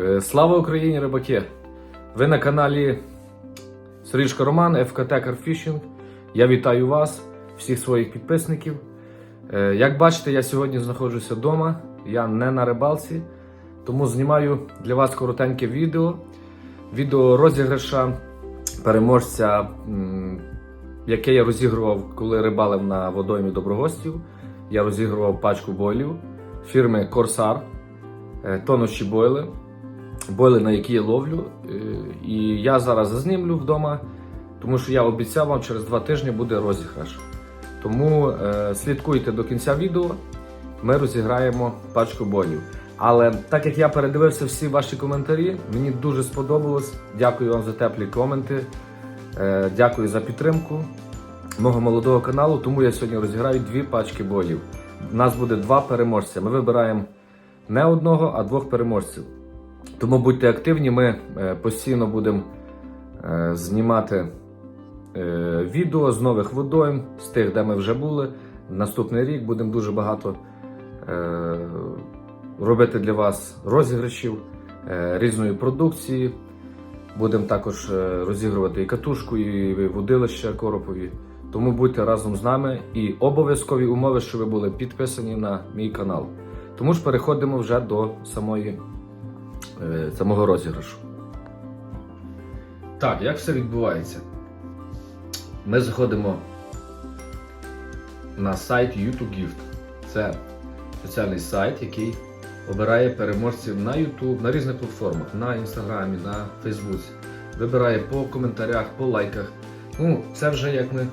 Е, Слава Україні, рибаки! Ви на каналі Сріжко Роман, ФКТ Carfishing. Я вітаю вас, всіх своїх підписників. Е, Як бачите, я сьогодні знаходжуся вдома, я не на рибалці, тому знімаю для вас коротеньке відео. Відео розіграша переможця, яке я розігрував, коли рибалив на водоймі Доброгостів. Я розігрував пачку бойлів фірми Corsair, е, тонущі бойли бойли, на які я ловлю. Е, І я зараз зазнімлю вдома, тому що я обіцяв вам, через два тижні буде розіграш. Тому е, слідкуйте до кінця відео, ми розіграємо пачку бойлів. Але так як я передивився всі ваші коментарі, мені дуже сподобалось. Дякую вам за теплі коменти. Е, дякую за підтримку мого молодого каналу. Тому я сьогодні розіграю дві пачки бойлів. У нас буде два переможця. Ми вибираємо не одного, а двох переможців. Тому будьте активні, ми е, постійно будемо е, знімати е, відео з нових водойм, з тих, де ми вже були. Наступний рік будемо дуже багато робити для вас розіграшів різної продукції. Будемо також розігрувати і катушку, і водилища коропові. Тому будьте разом з нами і обов'язкові умови, що ви були підписані на мій канал. Тому ж переходимо вже до самої самого розіграшу. Так, як все відбувається? Ми заходимо на сайт YouTubeGift. Це спеціальний сайт, який обирає переможців на YouTube, на різних платформах, на Інстаграмі, на Фейсбуці. Вибирає по коментарях, по лайках. Ну, це вже як ми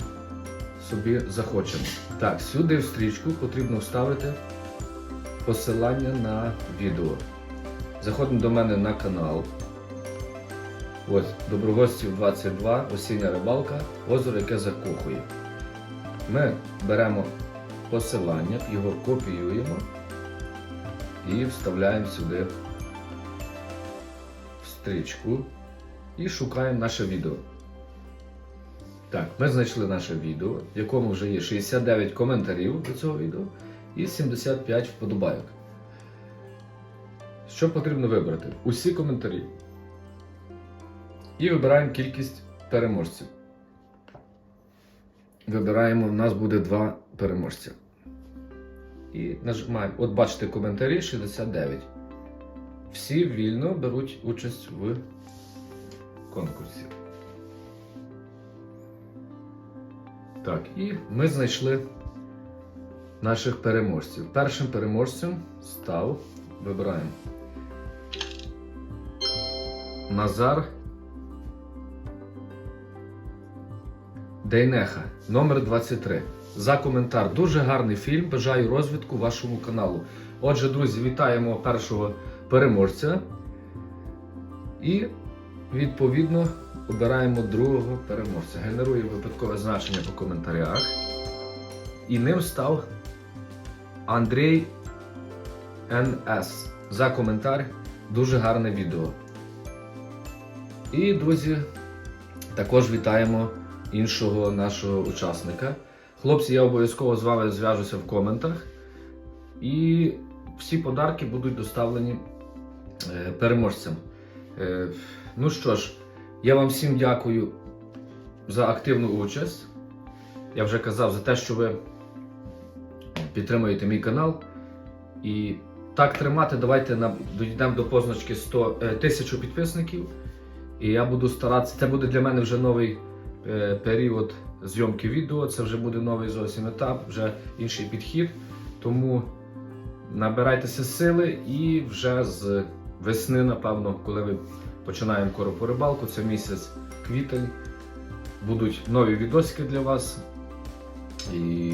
собі захочемо. Так, сюди в стрічку потрібно вставити посилання на відео. Заходимо до мене на канал. Ось Доброгостів 22, осіння рибалка, озеро, яке закохує. Ми беремо посилання, його копіюємо і вставляємо сюди в стрічку і шукаємо наше відео. Так, ми знайшли наше відео, в якому вже є 69 коментарів до цього відео і 75 вподобайок. Що потрібно вибрати? Усі коментарі. І вибираємо кількість переможців. Вибираємо, у нас буде два переможця. І нажимаємо. От бачите коментарі 69. Всі вільно беруть участь в конкурсі. Так, і ми знайшли наших переможців. Першим переможцем став, вибираємо. Назар Дейнеха, номер 23. За коментар. Дуже гарний фільм. Бажаю розвитку вашому каналу. Отже, друзі, вітаємо першого переможця. І відповідно обираємо другого переможця. Генеруємо випадкове значення по коментарях. І ним став Андрій НС. За коментар. Дуже гарне відео. І, друзі, також вітаємо іншого нашого учасника. Хлопці, я обов'язково з вами зв'яжуся в коментах. І всі подарки будуть доставлені е, переможцям. Е, ну що ж, я вам всім дякую за активну участь. Я вже казав за те, що ви підтримуєте мій канал. І так тримати, давайте дійдемо до позначки 100 е, 1000 підписників. І я буду старатися. Це буде для мене вже новий е, період зйомки відео. Це вже буде новий зовсім етап, вже інший підхід. Тому набирайтеся сили і вже з весни, напевно, коли ми починаємо коропу рибалку, це місяць квітень. Будуть нові відосики для вас. І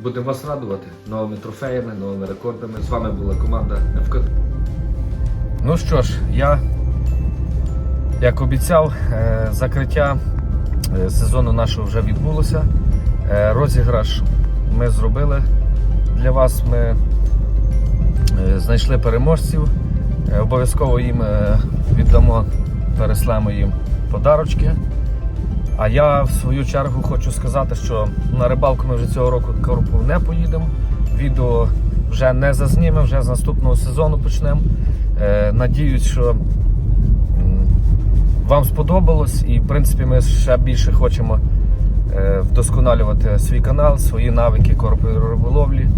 будемо вас радувати новими трофеями, новими рекордами. З вами була команда ФК. Ну що ж, я як обіцяв, е, закриття е, сезону нашого вже відбулося. Е, Розіграш ми зробили для вас. Ми знайшли переможців. Обов'язково їм віддамо, переслемо їм подарочки. А я в свою чергу хочу сказати, що на рибалку ми вже цього року коропу не поїдемо. Відео вже не зазнімемо, вже з наступного сезону почнемо. Надіюсь, що вам сподобалось, і в принципі ми ще більше хочемо е, вдосконалювати свій канал, свої навики риболовлі.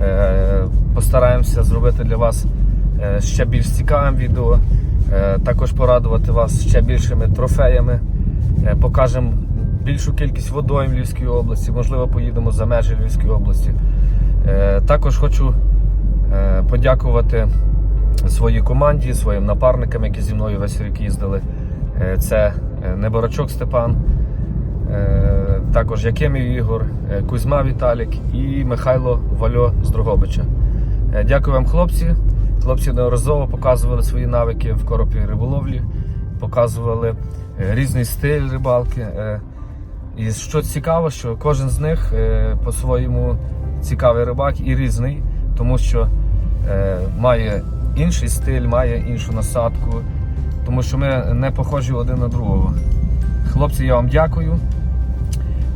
Е, Постараємося зробити для вас е, ще більш цікавим відео, також порадувати вас ще більшими трофеями. Покажемо більшу кількість водойм в Львівській області, можливо, поїдемо за межі Львівської області. Також хочу подякувати своїй команді, своїм напарникам, які зі мною весь рік їздили. Е, Це е, Неборачок Степан, е, також Якимів Ігор, Кузьма Віталік і Михайло Вальо з Дрогобича. Е, Дякую вам, хлопці. Хлопці неодноразово показували свої навики в коропі риболовлі, показували різний стиль рибалки. І що цікаво, що кожен з них по-своєму цікавий рибак і різний, тому що має інший стиль, має іншу насадку, тому що ми не похожі один на другого. Хлопці, я вам дякую.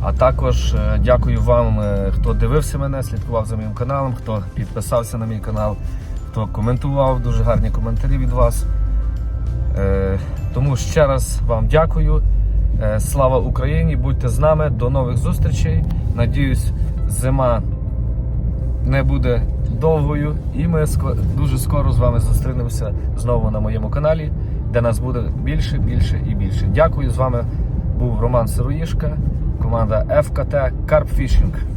А також е, дякую вам, е, хто дивився мене, слідкував за моїм каналом, хто підписався на мій канал, хто коментував, дуже гарні коментарі від вас. Е, Тому ще раз вам дякую. Слава Україні! Будьте з нами. До нових зустрічей. Надіюсь, зима не буде довгою, і ми дуже скоро з вами зустрінемося знову на моєму каналі, де нас буде більше, більше і більше. Дякую. З вами був Роман Сироїшка, команда ФКТ Fishing.